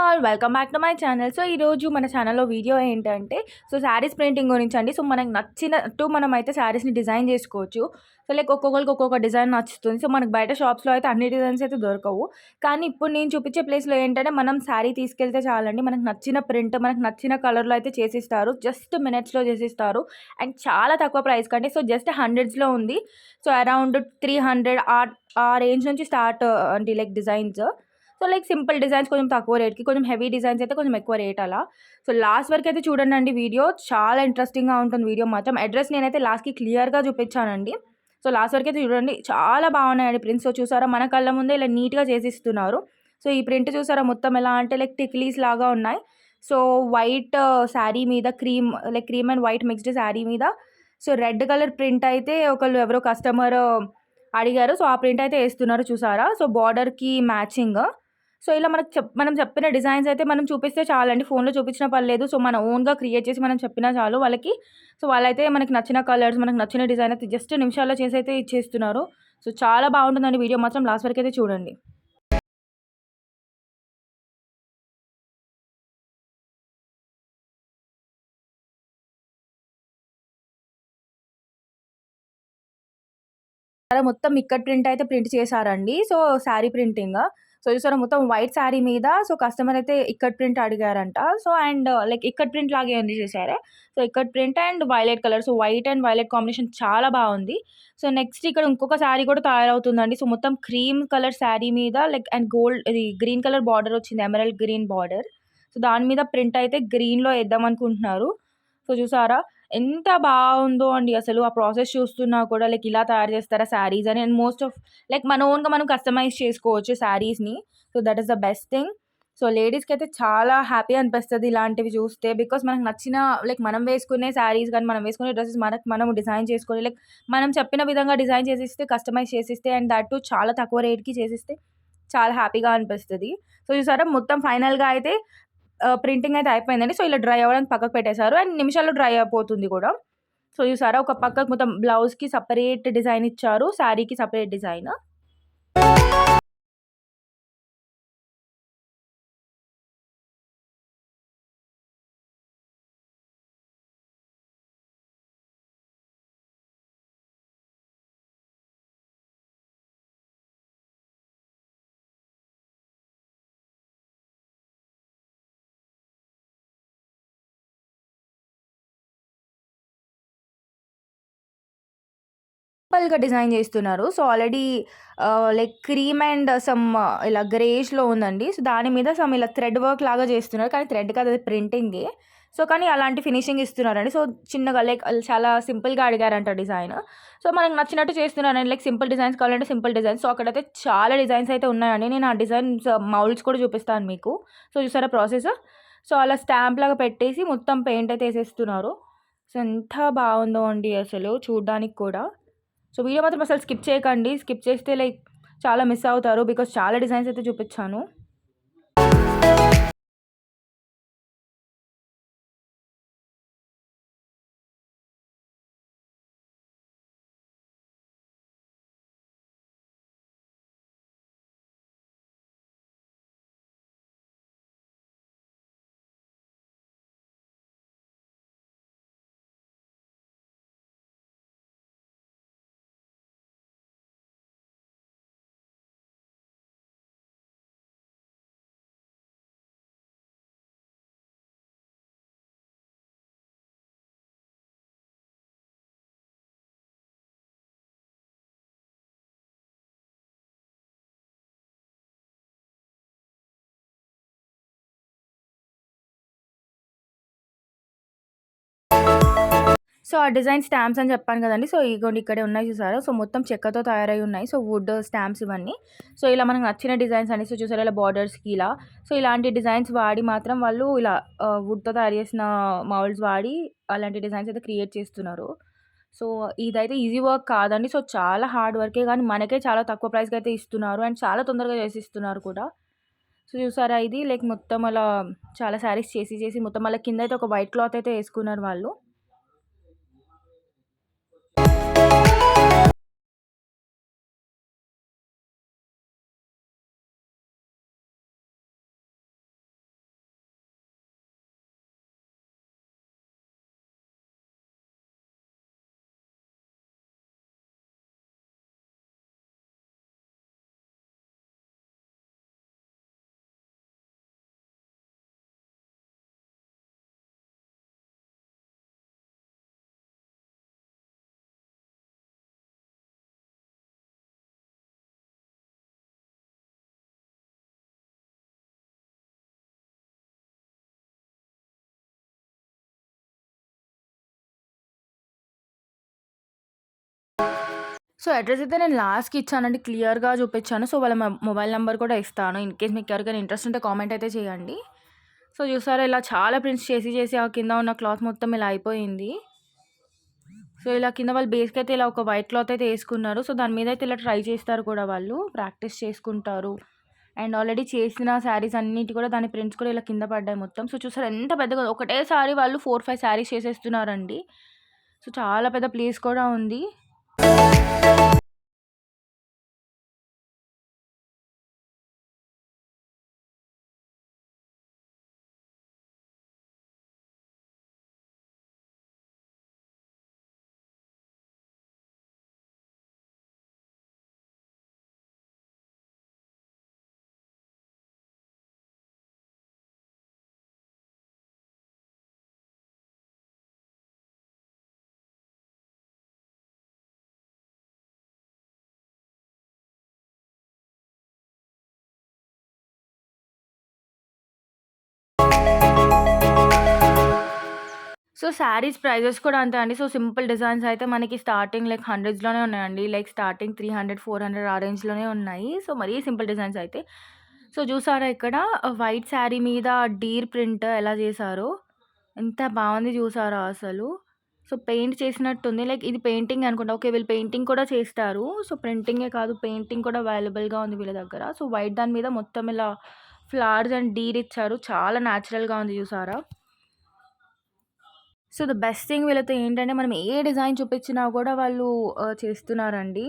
All welcome back to my channel so ఈరోజు మన ఛానల్లో వీడియో ఏంటంటే సో శారీస్ ప్రింటింగ్ గురించి అండి. సో మనకు నచ్చినట్టు మనం అయితే శారీస్ని డిజైన్ చేసుకోవచ్చు. సో లైక్ ఒక్కొక్కరికి ఒక్కొక్క డిజైన్ నచ్చుతుంది. సో మనకు బయట షాప్స్లో అయితే అన్ని డిజైన్స్ అయితే దొరకవు. కానీ ఇప్పుడు నేను చూపించే ప్లేస్లో ఏంటంటే మనం శారీ తీసుకెళ్తే చాలండి. మనకు నచ్చిన ప్రింట్ మనకు నచ్చిన కలర్లో అయితే చేసిస్తారు. జస్ట్ మినిట్స్లో చేసిస్తారు. అండ్ చాలా తక్కువ ప్రైస్ కంటే సో జస్ట్ హండ్రెడ్స్లో ఉంది. సో అరౌండ్ త్రీ హండ్రెడ్ ఆ రేంజ్ నుంచి స్టార్ట్ అంటే like designs so like simple designs కొంచెం తక్కువ రేట్కి కొంచెం హెవీ డిజైన్స్ అయితే కొంచెం ఎక్కువ రేట్ అలా. సో లాస్ట్ వరకు అయితే చూడండి అండి వీడియో చాలా ఇంట్రెస్టింగ్గా ఉంటుంది వీడియో మాత్రం. అడ్రస్ నేనైతే లాస్ట్కి క్లియర్గా చూపించానండి. సో లాస్ట్ వరకు అయితే చూడండి చాలా బాగున్నాయండి ప్రింట్స్ సో చూసారా మన కళ్ళ ముందే ఇలా నీట్గా చేసిస్తున్నారు. సో ఈ ప్రింట్ చూసారా మొత్తం ఎలా అంటే లైక్ టిక్లీస్ లాగా ఉన్నాయి. సో వైట్ శారీ మీద cream like cream and white mixed sari మీద. సో రెడ్ కలర్ ప్రింట్ అయితే ఒకళ్ళు ఎవరో కస్టమర్ uh, అడిగారు. సో ఆ ప్రింట్ అయితే వేస్తున్నారు చూసారా. సో బార్డర్కి మ్యాచింగ్ సో ఇలా మనకు చెప్ మనం చెప్పిన డిజైన్స్ అయితే మనం చూపిస్తే చాలండి. ఫోన్లో చూపించిన పర్లేదు. సో మన ఓన్గా క్రియేట్ చేసి మనం చెప్పినా చాలు వాళ్ళకి. సో వాళ్ళైతే మనకి నచ్చిన కలర్స్ మనకు నచ్చిన డిజైన్ అయితే జస్ట్ నిమిషాల్లో చేసి అయితే ఇచ్చేస్తున్నారు. సో చాలా బాగుంటుందండి వీడియో మాత్రం. లాస్ట్ వరకు అయితే చూడండి. మొత్తం ఇక్కడ ప్రింట్ అయితే ప్రింట్ చేశారండి. So sari printing. సో చూసారా మొత్తం వైట్ శారీ మీద సో కస్టమర్ అయితే ఇక్కడ ప్రింట్ అడిగారంట. సో అండ్ లైక్ ఇక్కడ ప్రింట్ లాగే ఉంది చూసారా? సో ఇక్కడ print and violet colour. So white and violet combination చాలా బాగుంది. సో నెక్స్ట్ ఇక్కడ ఇంకొక శారీ కూడా తయారవుతుందండి. సో మొత్తం క్రీమ్ కలర్ శారీ మీద లైక్ అండ్ గోల్డ్ ఇది గ్రీన్ కలర్ బార్డర్ వచ్చింది ఎమరల్డ్ గ్రీన్ బార్డర్. సో దాని మీద ప్రింట్ అయితే గ్రీన్లో వేద్దాం అనుకుంటున్నారు. సో చూసారా ఎంత బాగుందో అండి అసలు ఆ ప్రాసెస్ చూస్తున్నా కూడా. లైక్ ఇలా తయారు చేస్తారా శారీస్ అని. అండ్ మోస్ట్ ఆఫ్ లైక్ మన ఓన్గా మనం కస్టమైజ్ చేసుకోవచ్చు శారీస్ని. So that is the best thing. So లేడీస్కి అయితే చాలా హ్యాపీ అనిపిస్తుంది ఇలాంటివి చూస్తే. బికాస్ మనకు నచ్చిన లైక్ మనం వేసుకునే శారీస్ కానీ మనం వేసుకునే డ్రెస్సెస్ మనకు మనం డిజైన్ చేసుకొని లైక్ మనం చెప్పిన విధంగా డిజైన్ చేసిస్తే కస్టమైజ్ చేసిస్తే అండ్ దట్ చాలా తక్కువ రేట్కి చేసిస్తే చాలా హ్యాపీగా అనిపిస్తుంది. సో చూసారా? మొత్తం ఫైనల్గా అయితే ప్రింటింగ్ అయితే అయిపోయిందండి. సో ఇలా డ్రై అవ్వడానికి పక్కకు పెట్టేశారు. అండ్ నిమిషాల్లో డ్రై అయిపోతుంది కూడా. సో చూసారా ఒక పక్కకు మొత్తం బ్లౌజ్కి సపరేట్ డిజైన్ ఇచ్చారు. శారీకి సపరేట్ డిజైన్ సింపుల్గా డిజైన్ చేస్తున్నారు. So already like cream and some ఇలా గ్రేష్లో ఉందండి. సో దాని మీద సమ్ ఇలా థ్రెడ్ వర్క్ లాగా చేస్తున్నారు. కానీ థ్రెడ్ కాదు అది ప్రింటింగే. సో కానీ అలాంటి ఫినిషింగ్ ఇస్తున్నారండి. సో చిన్నగా లైక్ చాలా సింపుల్గా అడిగారంట డిజైన్. సో మనకు నచ్చినట్టు చేస్తున్నారండి లైక్ సింపుల్ డిజైన్స్ కావాలంటే సింపుల్ డిజైన్స్. సో అక్కడైతే చాలా డిజైన్స్ అయితే ఉన్నాయండి. నేను ఆ డిజైన్స్ మౌల్డ్స్ కూడా చూపిస్తాను మీకు. సో చూసారా ప్రాసెస్? సో అలా స్టాంప్ లాగా పెట్టేసి మొత్తం పెయింట్ అయితే వేసేస్తున్నారు. సో ఎంత బాగుందో అండి అసలు చూడడానికి కూడా. సో వీడియో మాత్రం అసలు స్కిప్ చేయకండి. స్కిప్ చేస్తే లైక్ చాలా మిస్ అవుతారు బికాస్ చాలా డిజైన్స్ అయితే చూపించాను. సో ఆ డిజైన్ స్టాంప్స్ అని చెప్పాను కదండి. సో ఇగోండి ఇక్కడే ఉన్నాయి చూసారా? సో మొత్తం చెక్కతో తయారై ఉన్నాయి. సో వుడ్ స్టాంప్స్ ఇవన్నీ. సో ఇలా మనకు నచ్చిన డిజైన్స్ అని చూసారా ఇలా బార్డర్స్కి ఇలా. సో ఇలాంటి డిజైన్స్ వాడి మాత్రం వాళ్ళు ఇలా వుడ్తో తయారు చేసిన మౌల్డ్స్ వాడి అలాంటి డిజైన్స్ అయితే క్రియేట్ చేస్తున్నారు. సో ఇదైతే ఈజీ వర్క్ కాదండి. సో చాలా హార్డ్ వర్కే కానీ మనకే చాలా తక్కువ ప్రైస్కి అయితే ఇస్తున్నారు. అండ్ చాలా తొందరగా చేసి ఇస్తున్నారు కూడా. సో చూసారా ఇది? లైక్ మొత్తం అలా చాలా శారీస్ చేసి చేసి మొత్తం అలా కింద అయితే ఒక వైట్ క్లాత్ అయితే వేసుకున్నారు వాళ్ళు. సో, అడ్రస్ అయితే నేను లాస్ట్‌కి ఇచ్చానండి. క్లియర్‌గా చూపించాను సో, వాళ్ళ మొబైల్ నెంబర్ కూడా ఇస్తాను. ఇన్ కేస్ మీకు ఎవరికైనా ఇంట్రెస్ట్ ఉంటే కామెంట్ అయితే చేయండి. సో, చూసారా ఇలా చాలా ప్రింట్స్ చేసి, చేసి ఆ కింద ఉన్న క్లాత్ మొత్తం ఇలా అయిపోయింది. సో, ఇలా కింద వాళ్ళు బేస్‌కైతే ఇలా ఒక వైట్ క్లాత్ అయితే వేసుకున్నారు సో, దాని మీద అయితే ఇలా ట్రై చేస్తారు కూడా వాళ్ళు. ప్రాక్టీస్ చేసుకుంటారు. అండ్ ఆల్రెడీ చేసిన శారీస్ అన్నిటి కూడా దాని ప్రింట్స్ కూడా ఇలా కింద పడ్డాయి మొత్తం. సో, చూసారు ఎంత పెద్దగా ఒకటేసారి వాళ్ళు 4, 5 శారీస్ చేసేస్తున్నారండి. సో, చాలా పెద్ద ప్లేస్ కూడా ఉంది. Bye. సో, శారీస్ ప్రైజెస్ కూడా అంతే అండి. సో, సింపుల్ డిజైన్స్ అయితే మనకి స్టార్టింగ్ లైక్ హండ్రెడ్స్‌లోనే ఉన్నాయండి. లైక్ స్టార్టింగ్ 300, 400 ఆ రేంజ్‌లోనే ఉన్నాయి. సో, మరీ సింపుల్ డిజైన్స్ అయితే. సో, చూసారా ఇక్కడ వైట్ శారీ మీద డీర్ ప్రింట్ ఎలా చేశారో? ఎంత బాగుంది చూసారా అసలు? సో, పెయింట్ చేసినట్టుంది. లైక్ ఇది పెయింటింగ్ అనుకుంటా. ఓకే. వీళ్ళు పెయింటింగ్ కూడా చేస్తారు. సో, ప్రింటింగే కాదు పెయింటింగ్ కూడా అవైలబుల్‌గా ఉంది వీళ్ళ దగ్గర. సో, వైట్ దాని మీద మొత్తం ఇలా ఫ్లవర్స్ అండ్ డీర్ ఇచ్చారు. చాలా న్యాచురల్‌గా ఉంది చూసారా? సో, ద బెస్ట్ థింగ్ వీళ్ళతో ఏంటంటే మనం ఏ డిజైన్ చూపించినా కూడా వాళ్ళు చేస్తున్నారండి.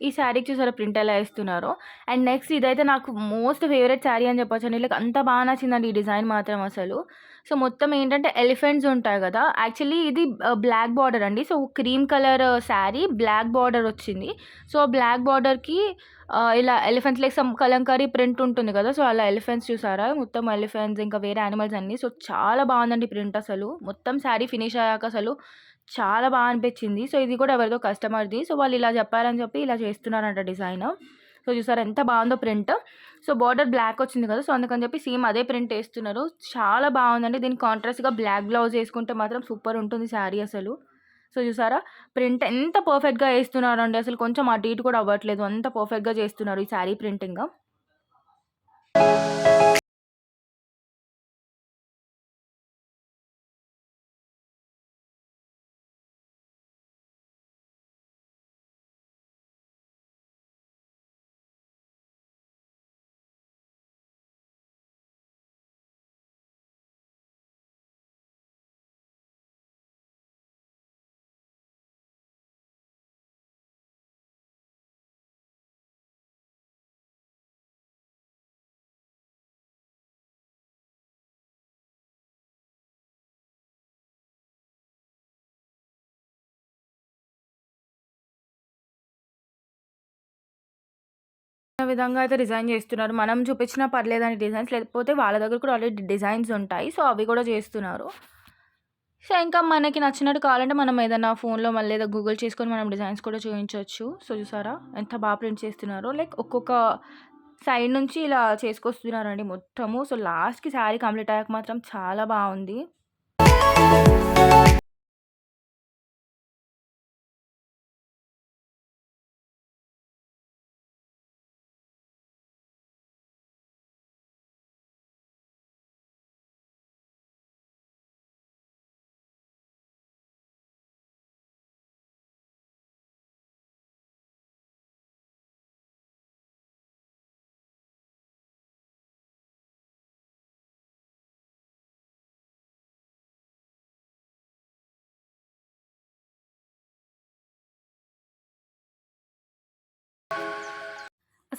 ఈ శారీకి చూసారా ప్రింట్ ఎలా వేస్తున్నారో అండ్ నెక్స్ట్ ఇదైతే నాకు మోస్ట్ ఫేవరెట్ శారీ అని చెప్పొచ్చండి. లైక్ అంత బాగా నచ్చిందండి ఈ డిజైన్ మాత్రం అసలు. సో, మొత్తం ఏంటంటే ఎలిఫెంట్స్ ఉంటాయి కదా యాక్చువల్లీ ఇది uh, బ్లాక్ బార్డర్ అండి. So, cream colour sari black border వచ్చింది. సో, బ్లాక్ బార్డర్‌కి ఇలా elephants like some Kalamkari print ఉంటుంది కదా! సో, అలా ఎలిఫెంట్స్ చూసారా? మొత్తం ఎలిఫెంట్స్ ఇంకా వేరే యానిమల్స్ అన్నీ. సో, చాలా బాగుందండి ప్రింట్ అసలు. మొత్తం శారీ ఫినిష్ అయ్యాక అసలు చాలా బాగా అనిపించింది. సో, ఇది కూడా ఎవరిదో కస్టమర్‌ది. సో, వాళ్ళు ఇలా చెప్పారని చెప్పి ఇలా చేస్తున్నారంట డిజైన్. సో, చూసారా ఎంత బాగుందో ప్రింట్. సో, బార్డర్ బ్లాక్ వచ్చింది కదా! సో, అందుకని చెప్పి సేమ్ అదే ప్రింట్ వేస్తున్నారు చాలా బాగుందండి దీని కాంట్రాస్ట్‌గా బ్లాక్ బ్లౌజ్ వేసుకుంటే మాత్రం సూపర్ ఉంటుంది శారీ అసలు. సో, చూసారా? ప్రింట్ ఎంత పర్ఫెక్ట్‌గా వేస్తున్నారు అండి అసలు కొంచెం అటు ఇటు కూడా అవ్వట్లేదు. అంత పర్ఫెక్ట్‌గా చేస్తున్నారు ఈ శారీ ప్రింటింగ్. విధంగా అయితే డిజైన్ చేస్తున్నారు. మనం చూపించినా పర్లేదని డిజైన్స్. లేకపోతే వాళ్ళ దగ్గర కూడా ఆల్రెడీ డిజైన్స్ ఉంటాయి. సో, అవి కూడా చేస్తున్నారు. సో, ఇంకా మనకి నచ్చినట్టు కావాలంటే మనం ఏదైనా ఫోన్‌లో మళ్ళీ ఏదో గూగుల్ చేసుకొని మనం డిజైన్స్ కూడా చూపించవచ్చు సో, చూసారా? ఎంత బాగా ప్రింట్ చేస్తున్నారో. లైక్ ఒక్కొక్క సైడ్ నుంచి ఇలా చేసుకొస్తున్నారండి మొత్తము. సో, లాస్ట్‌కి శారీ కంప్లీట్ అయ్యాక మాత్రం చాలా బాగుంది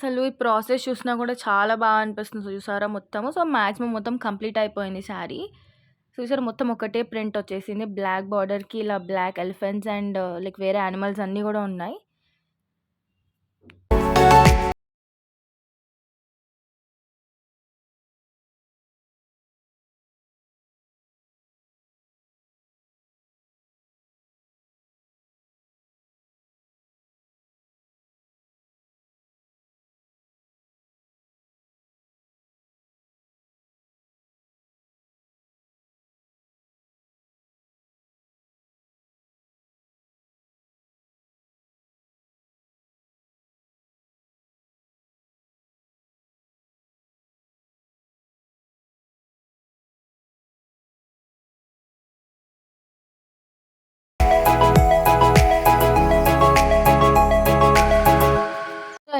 అసలు ఈ ప్రాసెస్ చూసినా కూడా చాలా బాగా అనిపిస్తుంది చూసారా మొత్తము. సో, మాక్సిమం మొత్తం కంప్లీట్ అయిపోయింది శారీ. చూసారు మొత్తం ఒకటే ప్రింట్ వచ్చేసింది. బ్లాక్ బార్డర్‌కి ఇలా బ్లాక్ ఎలిఫెంట్స్ అండ్ లైక్ వేరే యానిమల్స్ అన్నీ కూడా ఉన్నాయి.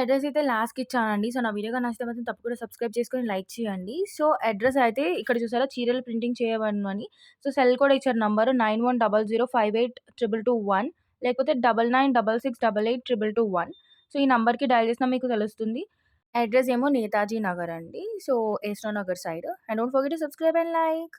అడ్రస్ అయితే లాస్ట్‌కి ఇచ్చానండి. సో, నా వీడియోగా నచ్చితే మాత్రం తప్పకుండా సబ్స్క్రైబ్ చేసుకొని లైక్ చేయండి. సో, అడ్రస్ అయితే ఇక్కడ చూసారా చీరలు ప్రింటింగ్ చేయబడునని. సో, సెల్ కూడా ఇచ్చారు నంబర్ 9100582221 లేకపోతే 9966882221 సో, ఈ నెంబర్కి డయల్ చేసినా మీకు తెలుస్తుంది. అడ్రస్ ఏమో నేతాజీ నగర్ అండి. So, ఏస్‌రావు Nagar side. And don't forget subscribe and like.